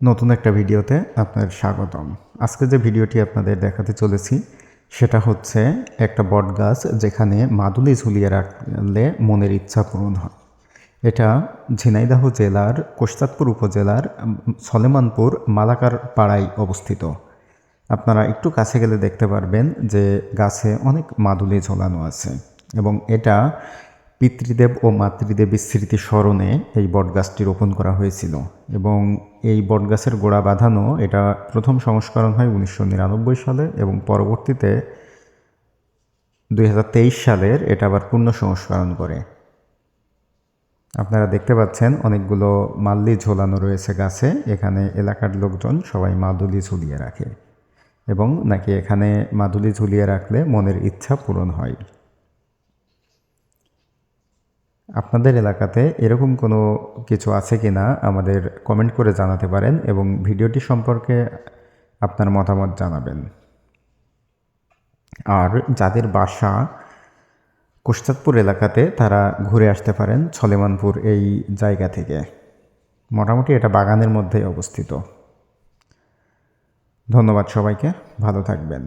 নতুন একটা ভিডিওতে আপনাদের স্বাগতম। আজকে যে ভিডিওটি আপনাদের দেখাতে চলেছি, সেটা হচ্ছে একটা বট গাছ যেখানে মাদুলি ঝুলিয়ে রাখলে মনের ইচ্ছা পূরণ হয়। এটা ঝিনাইদাহ জেলার কোষতাদপুর উপজেলার সলেমানপুর মালাকার পাড়ায় অবস্থিত। আপনারা একটু কাছে গেলে দেখতে পারবেন যে গাছে অনেক মাদুলি ঝোলানো আছে এবং এটা পিতৃদেব ও মাতৃদেবীর স্মৃতি স্মরণে এই বটগাছটি রোপণ করা হয়েছিল এবং এই বটগাছের গোড়া বাঁধানো এটা প্রথম সংস্করণ হয় উনিশশো নিরানব্বই সালে এবং পরবর্তীতে দু হাজার তেইশ সালের এটা আবার পূর্ণ সংস্করণ করে। আপনারা দেখতে পাচ্ছেন অনেকগুলো মাল্লি ঝোলানো রয়েছে গাছে, এখানে এলাকার লোকজন সবাই মাদুলি ঝুলিয়ে রাখে এবং নাকি এখানে মাদুলি ঝুলিয়ে রাখলে মনের ইচ্ছা পূরণ হয়। আপনাদের এলাকাতে এরকম কোনো কিছু আছে কি না আমাদের কমেন্ট করে জানাতে পারেন এবং ভিডিওটি সম্পর্কে আপনার মতামত জানাবেন। আর যাদের বাসা কোষ্টাদপুর এলাকাতে, তারা ঘুরে আসতে পারেন ছলেমানপুর এই জায়গা থেকে। মোটামুটি এটা বাগানের মধ্যেই অবস্থিত। ধন্যবাদ সবাইকে, ভালো থাকবেন।